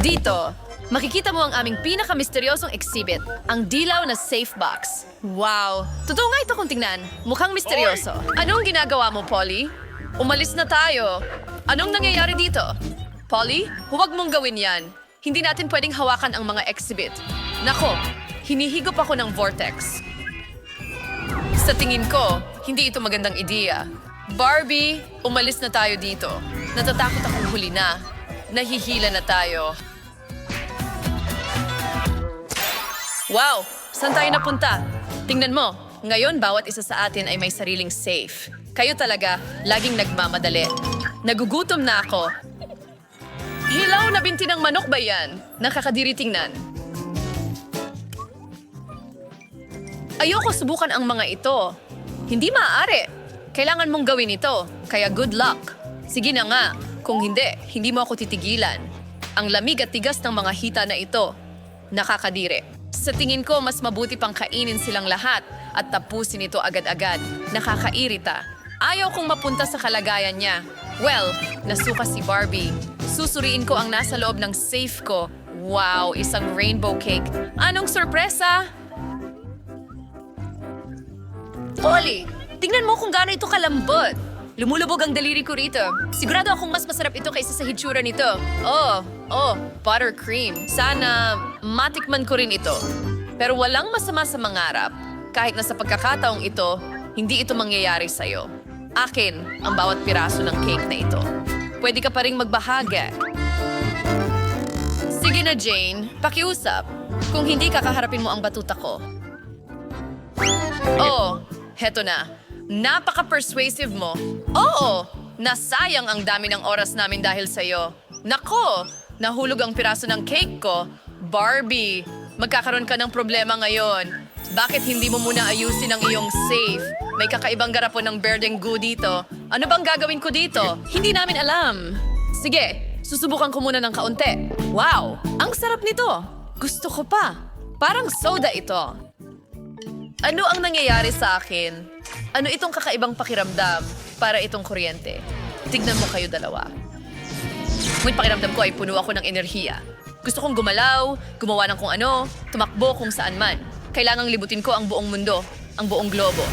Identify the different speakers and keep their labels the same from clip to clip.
Speaker 1: Dito, makikita mo ang aming pinaka-misteryosong exhibit, ang dilaw na safe box. Wow! Totoo nga ito kung tingnan. Mukhang misteryoso. Anong ginagawa mo, Polly? Umalis na tayo. Anong nangyayari dito? Polly, huwag mong gawin yan. Hindi natin pwedeng hawakan ang mga exhibit. Nako, hinihigop ako ng vortex. Sa tingin ko, hindi ito magandang ideya. Barbie, umalis na tayo dito. Natatakot akong huli na. Nahihila na tayo. Wow! Saan tayo napunta? Tingnan mo, ngayon bawat isa sa atin ay may sariling safe. Kayo talaga, laging nagmamadali. Nagugutom na ako. Hilaw na binti ng manok ba yan? Nakakadiri tingnan. Ayoko subukan ang mga ito. Hindi maaari. Kailangan mong gawin ito, kaya good luck. Sige na nga, kung hindi, hindi mo ako titigilan. Ang lamig at tigas ng mga hita na ito, nakakadire. Sa tingin ko, mas mabuti pang kainin silang lahat at tapusin ito agad-agad. Nakakairita. Ayaw kong mapunta sa kalagayan niya. Well, nasuka si Barbie. Susuriin ko ang nasa loob ng safe ko. Wow, isang rainbow cake. Anong sorpresa? Polly, tingnan mo kung gaano ito kalambot. Lumulubog ang daliri ko rito. Sigurado akong mas masarap ito kaysa sa hitsura nito. Oh, oh, buttercream. Sana matikman ko rin ito. Pero walang masama sa mangarap. Kahit na sa pagkakataong ito, hindi ito mangyayari sa'yo. Akin ang bawat piraso ng cake na ito. Pwede ka pa rin magbahagi. Sige na, Jane. Pakiusap. Kung hindi, kakaharapin mo ang batuta ko. Oh, heto na. Napaka-persuasive mo. Oo, nasayang ang dami ng oras namin dahil sa'yo. Nako, nahulog ang piraso ng cake ko. Barbie, magkakaroon ka ng problema ngayon. Bakit hindi mo muna ayusin ang iyong safe? May kakaibang garapon ng berdeng goo dito. Ano bang gagawin ko dito? Hindi namin alam. Sige, susubukan ko muna ng kaunti. Wow, ang sarap nito. Gusto ko pa. Parang soda ito. Ano ang nangyayari sa akin? Ano itong kakaibang pakiramdam para itong kuryente? Tignan mo kayo dalawa. Ngunit pakiramdam ko ay puno ako ng enerhiya. Gusto kong gumalaw, gumawa ng kung ano, tumakbo kung saan man. Kailangang libutin ko ang buong mundo, ang buong globo.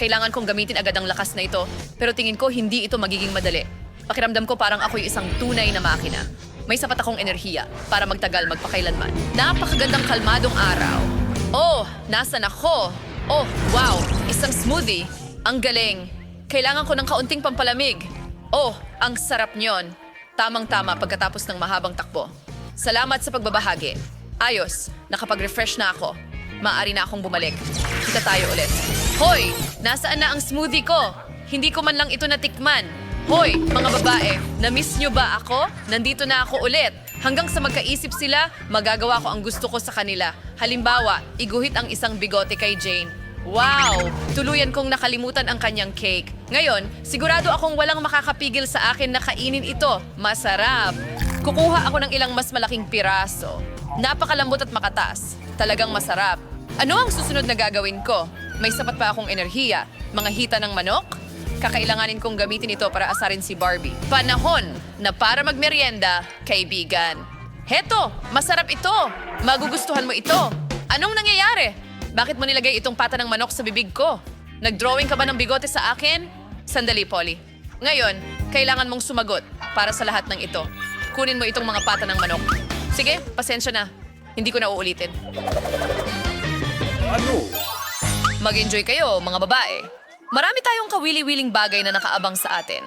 Speaker 1: Kailangan kong gamitin agad ang lakas na ito, pero tingin ko hindi ito magiging madali. Pakiramdam ko parang ako'y isang tunay na makina. May sapat akong enerhiya para magtagal magpakailanman. Napakagandang kalmadong araw. Oh, nasan ako? Oh, wow! Isang smoothie. Ang galing. Kailangan ko ng kaunting pampalamig. Oh, ang sarap nyon. Tamang-tama pagkatapos ng mahabang takbo. Salamat sa pagbabahagi. Ayos, nakapag-refresh na ako. Maaari na akong bumalik. Kita tayo ulit. Hoy! Nasaan na ang smoothie ko? Hindi ko man lang ito natikman. Hoy, mga babae, na-miss nyo ba ako? Nandito na ako ulit. Hanggang sa magkaisip sila, magagawa ko ang gusto ko sa kanila. Halimbawa, iguhit ang isang bigote kay Jane. Wow! Tuluyan kong nakalimutan ang kanyang cake. Ngayon, sigurado akong walang makakapigil sa akin na kainin ito. Masarap! Kukuha ako ng ilang mas malaking piraso. Napakalambot at makatas. Talagang masarap. Ano ang susunod na gagawin ko? May sapat pa akong enerhiya. Mga hita ng manok? Kakailanganin kong gamitin ito para asarin si Barbie. Panahon na para magmerienda, kaibigan. Heto, masarap ito. Magugustuhan mo ito. Anong nangyayari? Bakit mo nilagay itong pata ng manok sa bibig ko? Nag-drawing ka ba ng bigote sa akin? Sandali, Polly. Ngayon, kailangan mong sumagot para sa lahat ng ito. Kunin mo itong mga pata ng manok. Sige, pasensya na. Hindi ko na uulitin. Mag-enjoy kayo, mga babae. Marami tayong kawili-wiling bagay na nakaabang sa atin.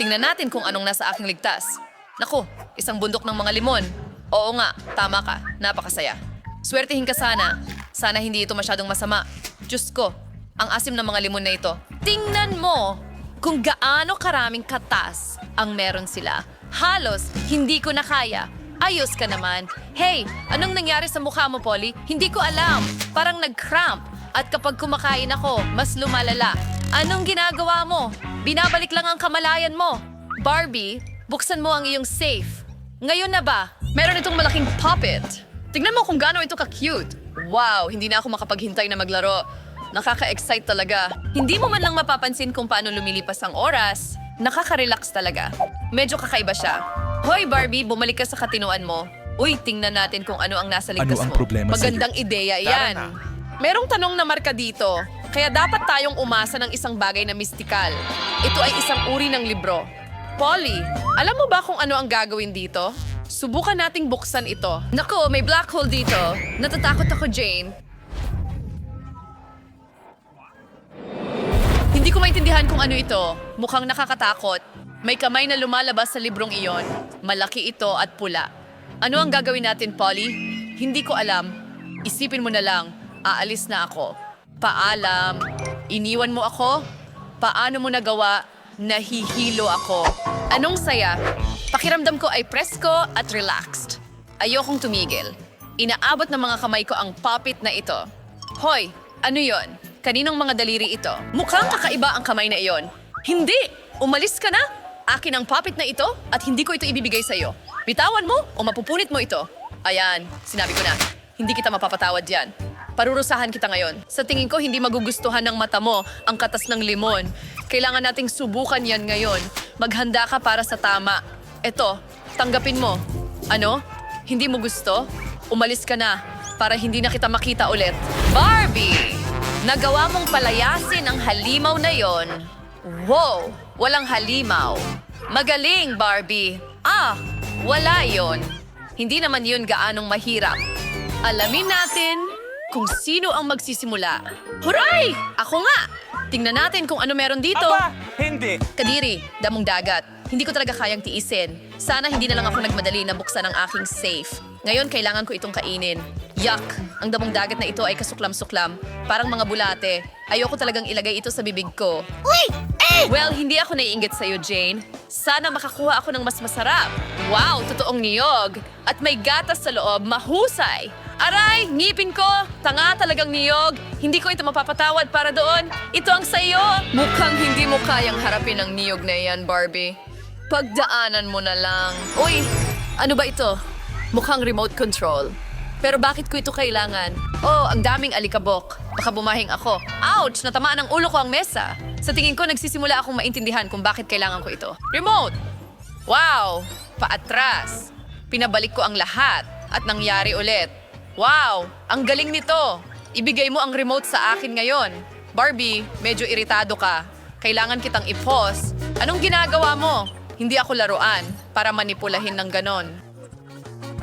Speaker 1: Tingnan natin kung anong nasa aking ligtas. Naku, isang bundok ng mga limon. Oo nga, tama ka. Napakasaya. Swertihin ka sana. Sana hindi ito masyadong masama. Diyos ko, ang asim ng mga limon na ito. Tingnan mo kung gaano karaming katas ang meron sila. Halos, hindi ko na kaya. Ayos ka naman. Hey, anong nangyari sa mukha mo, Polly? Hindi ko alam. Parang nag-cramp. At kapag kumakain ako, mas lumalala. Anong ginagawa mo? Binabalik lang ang kamalayan mo. Barbie, buksan mo ang iyong safe. Ngayon na ba? Meron itong malaking puppet. Tignan mo kung gaano ito ka-cute. Wow, hindi na ako makapaghintay na maglaro. Nakaka-excite talaga. Hindi mo man lang mapapansin kung paano lumilipas ang oras. Nakaka-relax talaga. Medyo kakaiba siya. Hoy Barbie, bumalik ka sa katinuan mo. Uy, tingnan natin kung ano ang nasa
Speaker 2: Ano
Speaker 1: ligtas
Speaker 2: ang
Speaker 1: mo.
Speaker 2: problema?
Speaker 1: Magandang ideya yan. Merong tanong na marka dito. Kaya dapat tayong umasa ng isang bagay na mistikal. Ito ay isang uri ng libro. Polly, alam mo ba kung ano ang gagawin dito? Subukan nating buksan ito. Nako, may black hole dito. Natatakot ako, Jane. Hindi ko maintindihan kung ano ito. Mukhang nakakatakot. May kamay na lumalabas sa librong iyon. Malaki ito at pula. Ano ang gagawin natin, Polly? Hindi ko alam. Isipin mo na lang, aalis na ako. Paalam. Iniwan mo ako? Paano mo nagawa? Nahihilo ako. Anong saya? Pakiramdam ko ay presko at relaxed. Ayokong tumigil. Inaabot ng mga kamay ko ang puppet na ito. Hoy, ano yon? Kaninong mga daliri ito? Mukhang kakaiba ang kamay na iyon. Hindi! Umalis ka na! Akin ang puppet na ito at hindi ko ito ibibigay sa'yo. Bitawan mo o mapupunit mo ito. Ayan, sinabi ko na. Hindi kita mapapatawad yan. Parurusahan kita ngayon. Sa tingin ko, hindi magugustuhan ng mata mo ang katas ng limon. Kailangan nating subukan yan ngayon. Maghanda ka para sa tama. Eto, tanggapin mo. Ano? Hindi mo gusto? Umalis ka na para hindi na kita makita ulit. Barbie! Nagawa mong palayasin ang halimaw na yon. Wow! Walang halimaw. Magaling, Barbie. Ah, wala yon. Hindi naman yun gaanong mahirap. Alamin natin kung sino ang magsisimula. Huray! Ako nga! Tingnan natin kung ano meron dito.
Speaker 3: Aba, hindi.
Speaker 1: Kadiri, damong dagat. Hindi ko talaga kayang tiisin. Sana hindi na lang ako nagmadali na buksan ang aking safe. Ngayon, kailangan ko itong kainin. Yuck! Ang damong dagat na ito ay kasuklam-suklam. Parang mga bulate. Ayoko talagang ilagay ito sa bibig ko. Well, hindi ako naiinggit sa'yo, Jane. Sana makakuha ako ng mas masarap. Wow, totoong niyog. At may gatas sa loob, mahusay. Aray, ngipin ko. Tanga talagang niyog. Hindi ko ito mapapatawad para doon. Ito ang sayo. Mukhang hindi mo kayang harapin ang niyog na iyan, Barbie. Pagdaanan mo na lang. Uy, ano ba ito? Mukhang remote control. Pero bakit ko ito kailangan? Oh, ang daming alikabok. Baka bumahing ako. Ouch! Natamaan ang ulo ko ang mesa. Sa tingin ko, nagsisimula akong maintindihan kung bakit kailangan ko ito. Remote! Wow! Paatras! Pinabalik ko ang lahat at nangyari ulit. Wow! Ang galing nito! Ibigay mo ang remote sa akin ngayon. Barbie, medyo iritado ka. Kailangan kitang i-pause. Anong ginagawa mo? Hindi ako laruan para manipulahin ng ganon.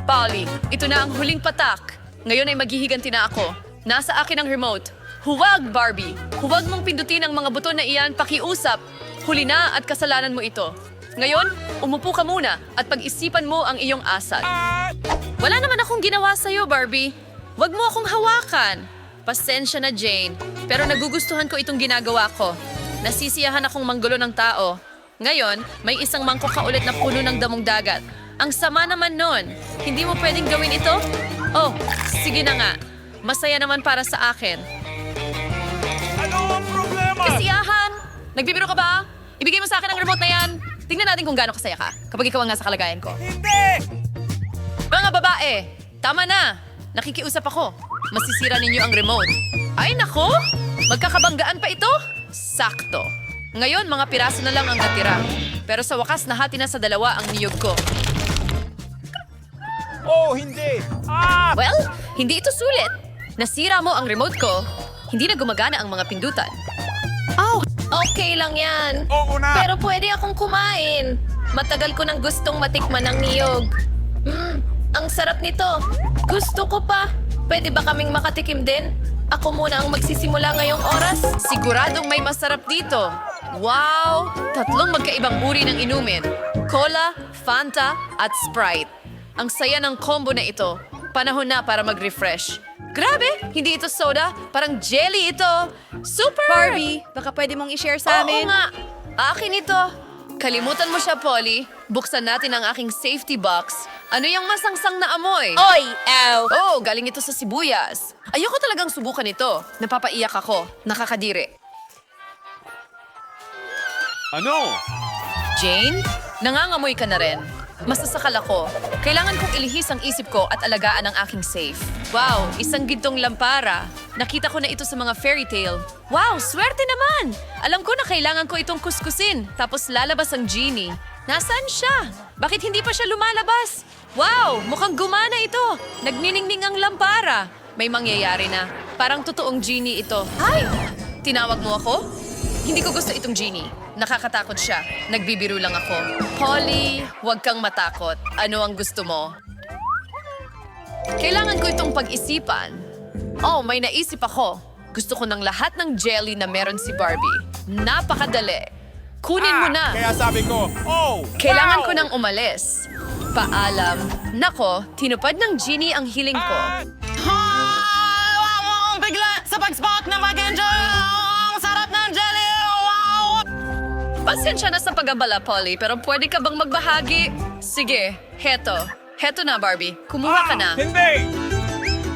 Speaker 1: Polly, ito na ang huling patak. Ngayon ay maghihiganti na ako. Nasa akin ang remote. Huwag, Barbie! Huwag mong pindutin ang mga buto na iyan pakiusap. Huli na at kasalanan mo ito. Ngayon, umupo ka muna at pag-isipan mo ang iyong asal. Wala naman akong ginawa sa'yo, Barbie. Huwag mo akong hawakan. Pasensya na, Jane. Pero nagugustuhan ko itong ginagawa ko. Nasisiyahan akong manggulo ng tao. Ngayon, may isang mangkok ka ulit na puno ng damong dagat. Ang sama naman nun. Hindi mo pwedeng gawin ito? Oh, sige na nga. Masaya naman para sa akin.
Speaker 3: Ano ang problema?
Speaker 1: Kasiyahan! Nagbibiro ka ba? Ibigay mo sa akin ang remote na yan. Tingnan natin kung gaano kasaya ka kapag ikaw ang nasa kalagayan ko.
Speaker 3: Hindi!
Speaker 1: Mga babae, tama na. Nakikiusap ako. Masisira ninyo ang remote. Ay nako! Magkakabanggaan pa ito? Sakto. Ngayon, mga piraso na lang ang natira. Pero sa wakas, nahati na sa dalawa ang niyog ko.
Speaker 3: Oh, hindi! Ah!
Speaker 1: Well, hindi ito sulit. Nasira mo ang remote ko. Hindi na gumagana ang mga pindutan. Oh, okay lang yan.
Speaker 3: Oo na!
Speaker 1: Pero pwede akong kumain. Matagal ko nang gustong matikman ng niyog. Mm, ang sarap nito. Gusto ko pa. Pwede ba kaming makatikim din? Ako muna ang magsisimula ngayong oras. Siguradong may masarap dito. Wow! Tatlong magkaibang uri ng inumin. Cola, Fanta, at Sprite. Ang saya ng combo na ito. Panahon na para mag-refresh. Grabe! Hindi ito soda. Parang jelly ito. Super!
Speaker 4: Barbie, baka pwede mong i-share sa amin.
Speaker 1: Oo nga. Akin ito. Kalimutan mo siya, Polly. Buksan natin ang aking safety box. Ano yung masangsang na amoy?
Speaker 4: Oy! Ow!
Speaker 1: Oh, galing ito sa sibuyas. Ayoko talagang subukan ito. Napapaiyak ako. Nakakadiri.
Speaker 3: Ano?
Speaker 1: Jane, nangangamoy ka na rin. Masasakal ako. Kailangan kong ilihis ang isip ko at alagaan ang aking safe. Wow, isang gintong lampara. Nakita ko na ito sa mga fairy tale. Wow, swerte naman! Alam ko na kailangan ko itong kuskusin, tapos lalabas ang genie. Nasaan siya? Bakit hindi pa siya lumalabas? Wow! Mukhang gumana ito! Nagniningning ang lampara. May mangyayari na. Parang totoong genie ito. Ay! Tinawag mo ako? Hindi ko gusto itong genie. Nakakatakot siya. Nagbibiro lang ako. Polly, huwag kang matakot. Ano ang gusto mo? Kailangan ko itong pag-isipan. Oh, may naisip ako. Gusto ko ng lahat ng jelly na meron si Barbie. Napakadali. Kunin mo na.
Speaker 3: Kaya sabi ko, oh!
Speaker 1: Kailangan
Speaker 3: wow!
Speaker 1: ko nang umalis. Paalam. Nako, tinupad ng genie ang hiling ko.
Speaker 3: Ah!
Speaker 2: Bigla sa pag-spot na mag-enjoy!
Speaker 1: Pasensya na sa pag-abala, Polly, pero pwede ka bang magbahagi? Sige, heto. Heto na, Barbie. Kumuha ka na.
Speaker 3: Hindi!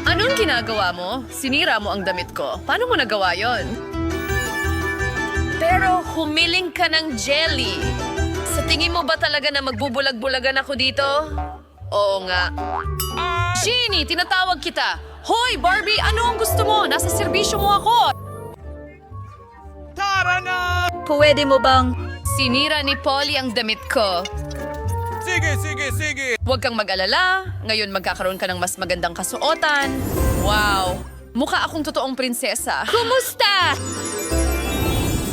Speaker 1: Anong ginagawa mo? Sinira mo ang damit ko. Paano mo nagawa yon? Pero humiling ka ng jelly. Sa tingin mo ba talaga na magbubulag-bulagan ako dito? Oo nga. Genie, tinatawag kita. Hoy, Barbie, ano ang gusto mo? Nasa serbisyo mo ako.
Speaker 3: Tara na!
Speaker 4: Pwede mo bang...
Speaker 1: Sinira ni Polly ang damit ko.
Speaker 3: Sige, sige, sige!
Speaker 1: Huwag kang mag-alala. Ngayon magkakaroon ka ng mas magandang kasuotan. Wow! Mukha akong totoong prinsesa. Kumusta?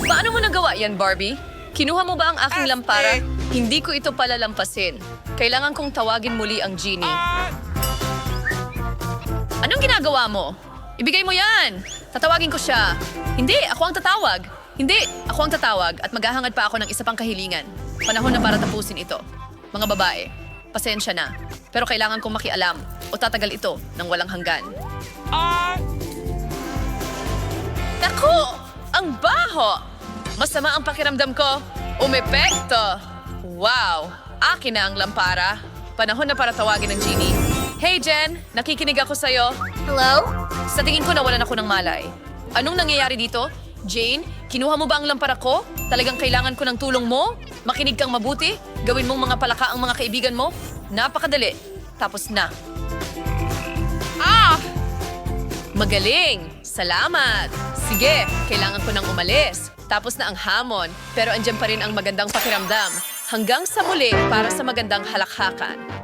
Speaker 1: Paano mo nagawa yan, Barbie? Kinuha mo ba ang aking lampara? Hindi ko ito palalampasin. Kailangan kong tawagin muli ang genie. Anong ginagawa mo? Ibigay mo yan! Tatawagin ko siya. Hindi, ako ang tatawag. Hindi, ako ang tatawag at maghahangad pa ako ng isa pang kahilingan. Panahon na para tapusin ito. Mga babae, pasensya na. Pero kailangan kong makialam o tatagal ito ng walang hanggan.
Speaker 3: Ah!
Speaker 1: Naku! Ang baho! Masama ang pakiramdam ko. Umepekto! Wow! Akin na ang lampara. Panahon na para tawagin ng genie. Hey Jen, nakikinig ako sa'yo.
Speaker 4: Hello?
Speaker 1: Sa tingin ko nawalan ako ng malay. Anong nangyayari dito? Jane, kinuha mo ba ang lampara ko? Talagang kailangan ko ng tulong mo? Makinig kang mabuti? Gawin mong mga palaka ang mga kaibigan mo? Napakadali. Tapos na. Ah! Magaling! Salamat! Sige, kailangan ko nang umalis. Tapos na ang hamon, pero andyan pa rin ang magandang pakiramdam. Hanggang sa muli para sa magandang halakhakan.